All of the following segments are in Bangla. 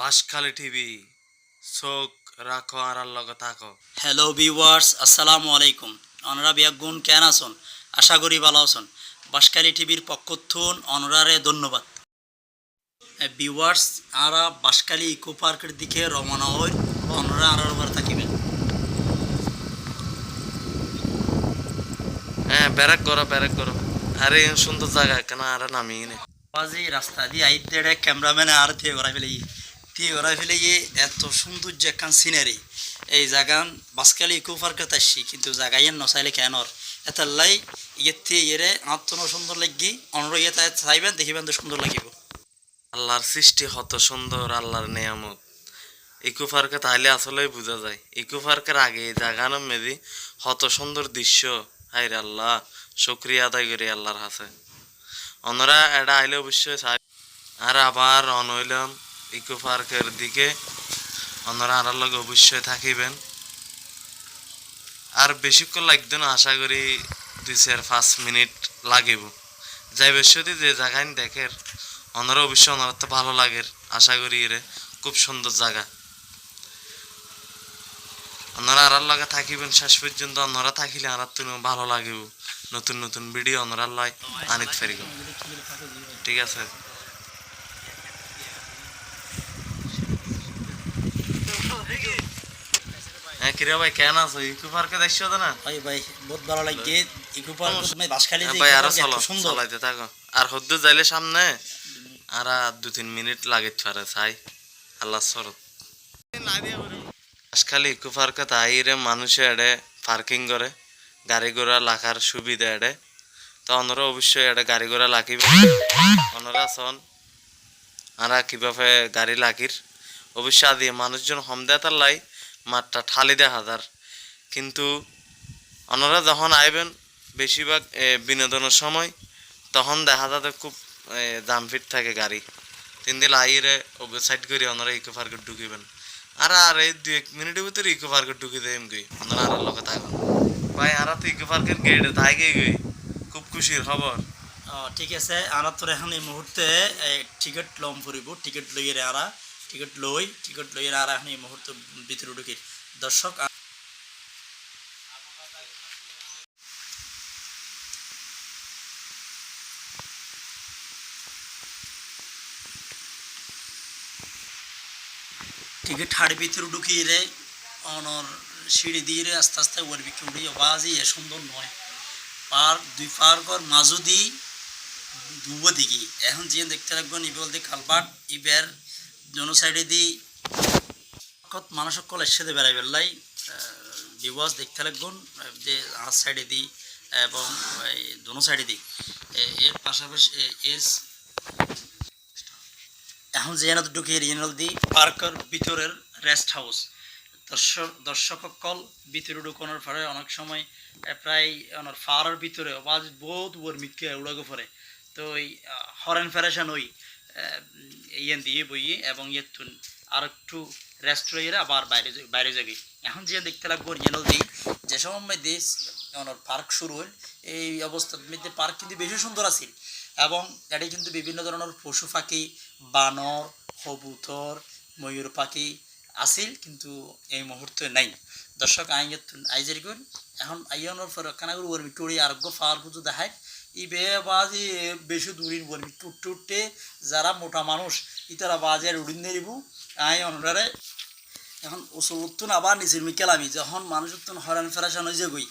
বাঁশখালী টিভি চোখ রাখো আর লগে থাকো। হ্যালো ভিউয়ার্স আসসালামু আলাইকুম। অনরা বিয়াগুন কেন আছেন? আশা করি ভালো আছেন। বাসকালী টিভির পক্ষথুন অনরারে ধন্যবাদ। ভিউয়ার্স আরা বাসকালী ইকো পার্কের দিকে রওনা হই অনরা আর ওবার থাকিবেন হ্যাঁ ব্যারাক করো ব্যারাক করো আরে সুন্দর জায়গা কেন আর নামি নে বাজি রাস্তা দিয়ে আইত ক্যামেরাম্যানে আর দিয়ে ঘোরাই ফেলে দিয়ে ঘোরাই ফেলে গিয়ে এত সুন্দর যে একখান সিনারি এই জাগান বাসকালি ইকো পার্কে তাসছি কিন্তু জাগাই নচাইলে কেনর এতাল্লাই থেকে ইয়েরে আত্মন সুন্দর লাগি অনর ইয়ে তাই চাইবেন, দেখিবেন তো সুন্দর লাগিব। আল্লাহর সৃষ্টি হত সুন্দর, আল্লাহর নিয়ামত। ইকো পার্কে তাহলে আসলে বোঝা যায়। ইকো পার্কের আগে এই জায়গানো মেদি হত সুন্দর দৃশ্য। হাইরে আল্লাহ, শুক্রিয়া আদায় করি আল্লাহর হাতে। অনরা এটা আইলে অবশ্যই আর আবার অন হইলাম ইকো পার্কের দিকে। অন্যরা আর লগে অবশ্যই থাকিবেন। আর বেশিক্ষণ লাগবে না আশা করি দুই চার পাঁচ মিনিট লাগিব। যাই বেশি যে জায়গায় দেখের অনরা অবশ্যই অন্যরা তো ভালো লাগের, আশা করি রে খুব সুন্দর জায়গা। অন্যরা আর লগে থাকিবেন, শেষ পর্যন্ত অন্যরা থাকিলে আর তুমি ভালো লাগিব। নতুন নতুন ভিডিও অনরা লয়, আনিত ফেরিব ঠিক আছে। কিরে ভাই কেন আছো? ইকো পার্কে দেখছ তো না? ভাই ভাই বহুত ভালো লাগে ইকো পার্ক বাসখালি যে ভাই আরও চলো চলাইতে থাকো। আর হদ্দু যাইলে সামনে? আর দু তিন মিনিট লাগে আল্লাহ সরত ইকো পার্কে তাইরে মানুষে এডে পার্কিং করে গাড়ি ঘোড়া লাখার সুবিধা এডে। তো অনরা অবশ্যই এডে গাড়ি ঘোড়া লাখিবে। অনরা সন আরা কীভাবে গাড়ি লাখির? অবশ্যই আদি মানুষজন হম দেতার লাই। মাঠটা ঠালি দেয় হাজার। কিন্তু ওনারা যখন আইবেন বেশিরভাগ বিনোদনের সময় তখন দেখা যাবে খুব এ, জাম ফিট থাকে গাড়ি। তিন দিন আইরে সাইড করে ওনারা ইকো পার্কে ঢুকিবেন। আর আর এই দু এক মিনিটের ভিতরে ইকো পার্কে ঢুকি দেয় এমকি ওনারা আর লগে থাকবেন ভাই আর তো ইকো পার্কের গেটে থাকে গই খুব খুশির খবর। ঠিক আছে। আমরা তোর এখন এই মুহূর্তে টিকিট লম ফুরিব। টিকিট লইয়ে আরা। টিকিট লই টিকিট লইয়ে আর এখন এই মুহূর্তে ভিতরে ঢুকি। দর্শক টিকিট হাড়ি ভিতরে ঢুকিয়ে রে অনর সিঁড়ি দিয়ে রে আস্তে আস্তে ওর বিকে উঠি আওয়াজই এ সুন্দর নয়। পার্ক দুই পার্কর মাজু দি দুব দিকে। এখন যে দেখতে লাগবেন ই বলতে কালপাট ইবের দোনো সাইডে দি কত মানুষ সকল একসাথে বেড়াই বেড়লাই বিবাস দেখতে লাগবেন যে আর সাইডে দিই এবং দোনো সাইডে দি। এ- এর পাশাপাশি এর এখন যে এনে ঢুকে রিজনাল দি, পার্কের ভিতরের রেস্ট হাউস দর্শক দর্শকসকল ভিতরে ঢুকানোর পরে অনেক সময় প্রায় ওনার ফারের ভিতরে আওয়াজ বহুত ওর মিটকে উড়াগে পড়ে। তো এই হরেন ফেরেশন ওই ইয়েন দিয়ে বইয়ে এবং ইয়ে আর একটু রেস্ট রয়ে আবার বাইরে বাইরে যাবি। এখন যে দেখতে লাগবো দি যে সময় দেশ ওনার পার্ক শুরু হল, এই অবস্থার মধ্যে পার্ক কিন্তু বেশি সুন্দর আছিল এবং এটি কিন্তু বিভিন্ন ধরনের পশু পাখি, বানর, কবুতর, ময়ূর পাখি আছিল কিন্তু এই মুহূর্তে নাই। দর্শক, আই আইজের গুণ এখন আইয়ানোর পর কানাগুর ওরমি টুড়ি আরোগ্য ফাওয়ার পুজো দেখায় ই বাজি, বেশি দূরিন বলবি টুট টুটতে যারা মোটা মানুষ, ইতারা বাজে উড়িন দেরিব আই অনরারে এখন ওসুতুন আবার নিচের মিকেলামি যখন মানুষ উত্তন হরান ফেরাসান হয়ে গই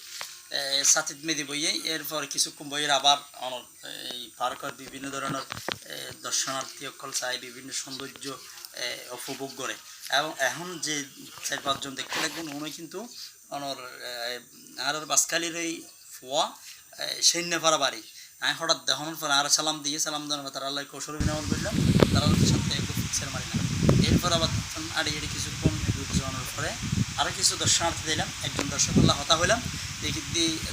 সাতিত মেদি বইয়ে, এরপর কিছুক্ষণ বইয়ের আবার অনর এই পার্কের বিভিন্ন ধরনের দর্শনার্থী অকল চাই, বিভিন্ন সৌন্দর্য উপভোগ করে। এবং এখন যে চার পাঁচজন দেখতে লাগবেন, উনি কিন্তু অনর আর বাসকালির এই ফোয়া সৈন্যপাড়া বাড়ি। আমি হঠাৎ দেখানোর পর আর সালাম দিয়ে, সালাম দেওয়ার পর তারা আল্লাহ কৌশল বিনামন করলাম তারা সাথে এরপর আবার আড়ি আড়ি কিছুক্ষণ যাওয়ানোর পরে আরও কিছু দর্শনার্থী দিলাম, একজন দর্শক আল্লাহ হতা হইলাম, দেখি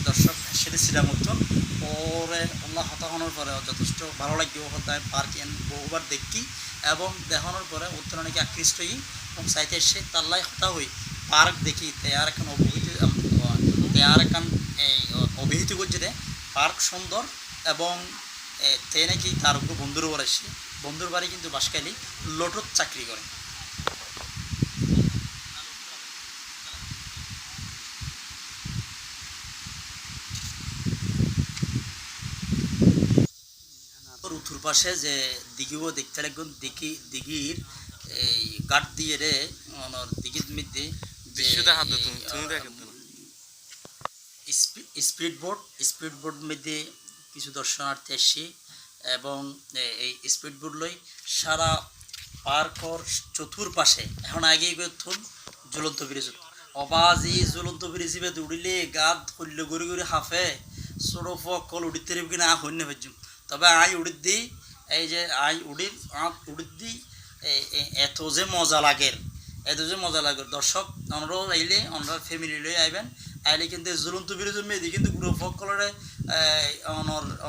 দর্শক সেটা ছিলাম মতন পরে আল্লাহ হতা হওয়ার পরে যথেষ্ট ভালো লাগবে হতায় পার্ক এন বহুবার দেখি এবং দেখানোর পরে উত্তর অনেকে আকৃষ্ট হই এবং সাইতে এসে তাল্লাই হতা হই। পার্ক দেখি তেয়ার এখন অবহিত তেয়ার এখন এই অভিহিত করছে পার্ক সুন্দর এবং তে নাকি তার উপর বন্ধুর উপর আসছে বন্ধুর বাড়ি কিন্তু বাসকালি লোটোর চাকরি করে। উঠুর পাশে যে দিঘিও দেখতে লাগবেন দিঘি দিঘির এই গাঠ দিয়ে রে ওনার দিঘির মধ্যে স্পিড বোট স্পিড বোট মধ্যে কিছু দর্শনার্থী এসে এবং এই স্পিড বোট লই সারা পার্কর চতুর্পাশে, এখন আগে থুন ঝুলন্ত ব্রিজ। অবাজ এই ঝুলন্ত ব্রিজিবে দৌড়িলে গাত কল্য গড়ি গড়ি হাফে ছোট ফকল উড়িতে কিনা হন্য ভেজুম তবে আই উড়িত দি, এই যে আই উড়ির আঁত উড়িত দি, এ- এ- এত যে মজা লাগের এত যে মজা লাগে। দর্শক আমরা আইলে আমরা ফ্যামিলি লই আইবেন। আইলে কিন্তু ঝুলন্ত ব্রিজের মেয়েদি কিন্তু পুরো ফকলরে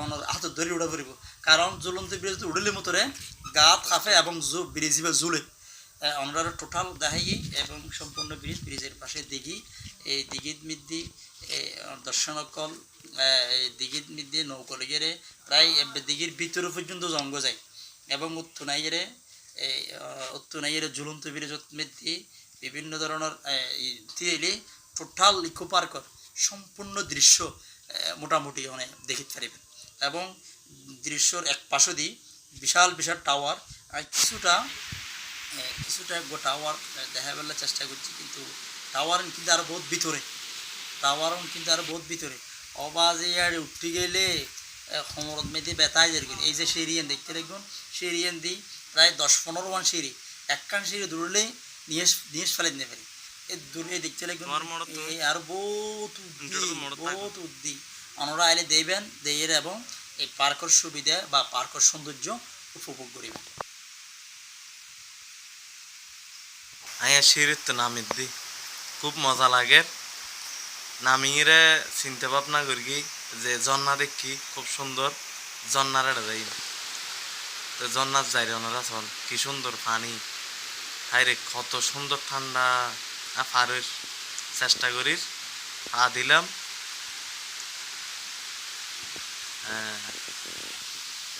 অনর হাতত ধরে উড়া পড়িব কারণ ঝুলন্ত ব্রিজ উড়িলে মতরে গাত খাফে এবং জু ব্রিজিবে ঝুলে আমরা টোটাল দেখাই এবং সম্পূর্ণ ব্রিজ ব্রিজের পাশে দিঘি, এই দিঘির মধ্যে দর্শনকল এই দিঘির মধ্যে নৌকলিগেরে প্রায় দিঘির ভিতরে পর্যন্ত জঙ্গ যায়। এবং উত্তনাইয়েরে এই উত্তনাইয়েরে ঝুলন্ত ব্রিজের মধ্যে বিভিন্ন ধরনের দিলে টোটাল ইকো পার্কর সম্পূর্ণ দৃশ্য মোটামুটি মানে দেখিতে পারিবেন। এবং দৃশ্যর এক পাশে দিয়ে বিশাল বিশাল টাওয়ার কিছুটা কিছুটা গো টাওয়ার দেখা বেলার চেষ্টা করছি, কিন্তু টাওয়ার কিন্তু আরও বহুত ভিতরে। টাওয়ার কিন্তু আরও বহুত ভিতরে। অবাজে আর উঠতে গেলে সমরত মেয়েদের বেতায় যায় এই যে সিঁড়িয়ান দেখতে দেখবেন সিঁড়িয়ান দিই প্রায় দশ পনেরো মান সিঁড়ি, একখান সিঁড়ি দৌড়লে নিয়ে নিয়ে ফেলে দিতে পারি। দূরে আর বহুত উদ্দি। বহুত উদ্দি। আইলে দেবেন দেয়ের এবং এই পার্কের সুবিধা বা পার্কের সৌন্দর্য উপভোগ করিবেন। আয়া সিঁড়ির তো নামিত দি। খুব মজা লাগে। নামিয়ে চিন্তা ভাবনা করি যে জন্না দেখি খুব সুন্দর জন্নার এটা যাই। তো জন্নার যাই রে ওনারা কি সুন্দর পানি। হাই রে কত সুন্দর ঠান্ডা। আ পারের চেষ্টা করিস পা দিলাম।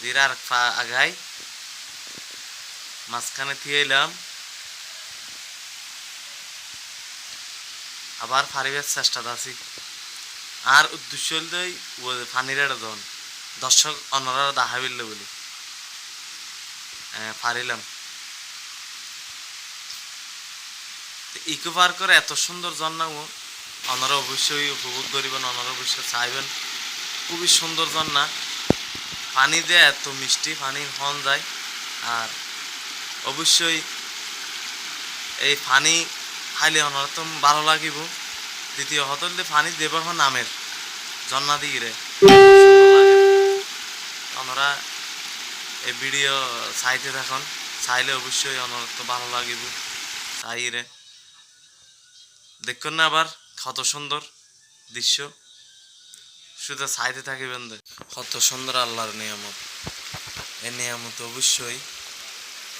দির আর পা আগাই। মাঝখানে থিয়ে এলাম। আবার ফারিবার চেষ্টাতে আছি আর উদ্দেশ্য হল ও ফানির দর্শক অন্যরা দেখা বিললে বলি আহ, ইকো পার্কের এত সুন্দর জন্নাও অনারা অবশ্যই উপভোগ করিবেন, অনারা অবশ্যই চাইবেন। খুবই সুন্দর জন্না পানি দিয়ে এত মিষ্টি পানি হন যায়। আর অবশ্যই এই পানি খাইলে অনার তো ভালো লাগিব। দ্বিতীয় হতলে পানি দেবার হন নামের জন্না দিগিরে। ওনারা এই ভিডিও চাইতে থাকুন। চাইলে অবশ্যই ওনার তো ভালো লাগিব। চাইরে দেখুন না আবার, কত সুন্দর দৃশ্য। শুধু চাইতে থাকিবেন। কত সুন্দর আল্লাহর নিয়ামত। এ নিয়ামত অবশ্যই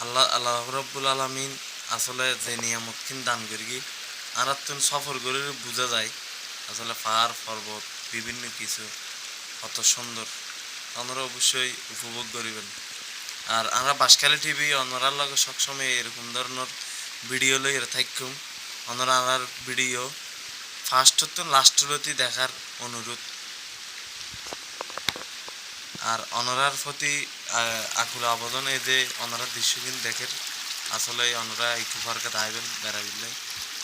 আল্লাহ আল্লাহ রব্বুল আলমিন আসলে যে নিয়ামত কিন দান করি আর তুমি সফর করে বোঝা যায়। আসলে পাহাড়, পর্বত, বিভিন্ন কিছু কত সুন্দর। আমরা অবশ্যই উপভোগ করিবেন। আর আমরা বাসকালী টিভি অন্যরার লগে সবসময় এরকম ধরনের ভিডিও লই থাকুম। আমার ভিডিও ফার্স্ট তো লাস্টলতি দেখার অনুরোধ। আর অনরার প্রতি আকুল আবেদন এই যে অনরার দৃশ্যকিন দেখের আসলে অনরা ইকো পার্কে আইবেন বেড়াবিলে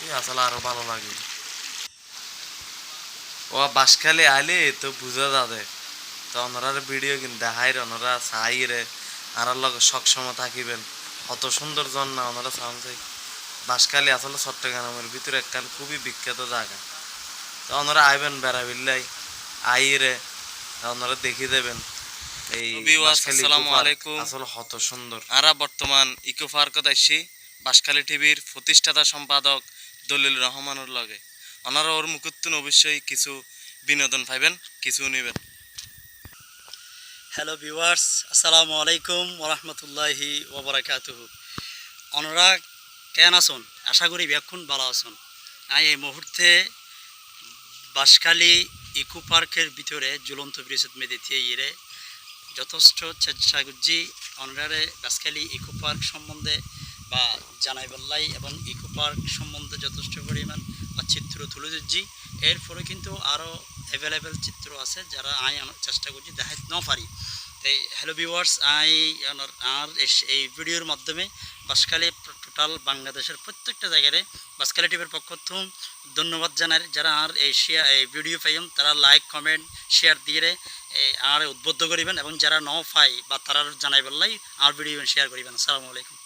এই আসলে আরও ভালো লাগে। ও বাসখালি আইলে তো বুঝা যাবে। তো অনরার ভিডিও কিন্তু দেখাই রে অনরা চাই রে। আর লগে সক্ষম থাকিবেন। কত সুন্দর জন না অনরা চান চাই বাসখালি আসলে চট্টগ্রামের ভিতরে একখান খুবই বিখ্যাত জায়গা। তো অনরা আইবেন বেড়াবিল্লাই আই রে ওনারা দেখিয়ে দেবেন। এই আসসালামু আলাইকুম। আসলে কত সুন্দর। আরা বর্তমান ইকো পার্কত বাঁশখালী টিভির প্রতিষ্ঠাতা সম্পাদক দলিল রহমানের লগে। ওনারা ওর মুকুত্তুন অবশ্যই কিছু বিনোদন পাইবেন কিছু নিবেন। হ্যালো ভিউয়ার্স আসসালামু আলাইকুম ওরহমতুল্লাহি ওবরাকাতুহু অনরা কেন আসুন আশা করি ব্যাক্ষণ ভালো আসুন আমি এই মুহূর্তে বাঁশখালী ইকো পার্কের ভিতরে ঝুলন্ত ব্রিজত মেদিতে ইয়ে যথেষ্ট করছি অনরারে বাঁশখালী ইকো পার্ক সম্বন্ধে বা জানাই বললাই এবং ইকো পার্ক সম্বন্ধে যথেষ্ট পরিমাণ বা চিত্র তুলে দিচ্ছি এরপরে কিন্তু আরও অ্যাভেলেবেল চিত্র আছে যারা আমি আমার চেষ্টা করছি দেখাইতে না পারি। তাই hello viewers I R S- এই ভিডিওর মাধ্যমে বাসখালী টোটাল বাংলাদেশের প্রত্যেকটা জায়গায় বাসখালী টিভির পক্ষ থেকে ধন্যবাদ জানাই। যারা আর এই শেয়ার এই ভিডিও পাইম তারা লাইক কমেন্ট শেয়ার দিয়ে আর উদ্বুদ্ধ করিবেন এবং যারা ন পাই বা তারা জানাই বললাই আর ভিডিও শেয়ার করিবেন। আসসালামু আলাইকুম।